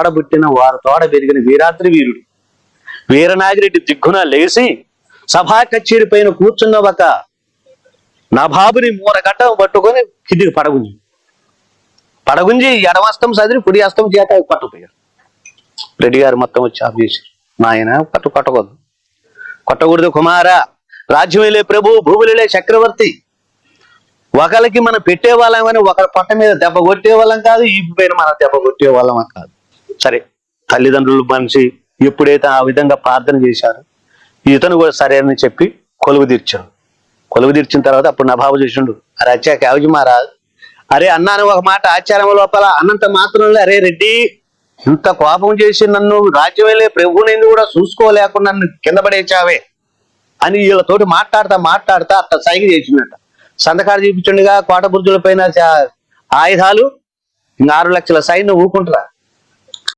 తోడబుట్టిన వారు తోడ పెరిగిన వీరాద్రి వీరుడు. వీరనాగిరెడ్డి దిగ్గున లేచి సభా కచేరి పైన కూర్చున్న ఒక నభాబుని మూరగడ్డ పట్టుకొని కిందికి పడగుంజి. పడగుంజి ఎడమస్తం సదిరి కుడి అస్తం చేత పట్టుకుపోయారు. రెడ్డి గారు మొత్తం వచ్చి ఆఫ్ చేశారు. నాయన పట్టు కొట్టకూడదు కొట్టకూడదు కుమారా. రాజ్యమేలే ప్రభు భూములే చక్రవర్తి. ఒకరికి మనం పెట్టే వాళ్ళమని ఒకరి పట్ట మీద దెబ్బ కొట్టే వాళ్ళం కాదు ఈ పైన మనం దెబ్బ కొట్టే వాళ్ళం కాదు. సరే తల్లిదండ్రులు మనిషి ఎప్పుడైతే ఆ విధంగా ప్రార్థన చేశారు ఇతను కూడా సరే అని చెప్పి కొలువు తీర్చాడు. కొలువు తీర్చిన తర్వాత అప్పుడు నభావ చూసిండు అరే అచ్చా ఎవజి మహారాజ్ అరే అన్నాను ఒక మాట ఆచారం లోపల అన్నంత మాత్రంలో అరే రెడ్డి ఇంత కోపం చేసి నన్ను రాజ్యమేలే ప్రభువుని కూడా చూసుకోలేకుండా నన్ను కింద పడేచావే అని వీళ్ళతోటి మాట్లాడతా మాట్లాడతా అట్ట సైగ చేసిందట సంతకాడు చూపించుండగా కోట బుర్జుల పైన ఆయుధాలు ఇంకా ఆరు లక్షల సైన్యం ఊకుంటారా?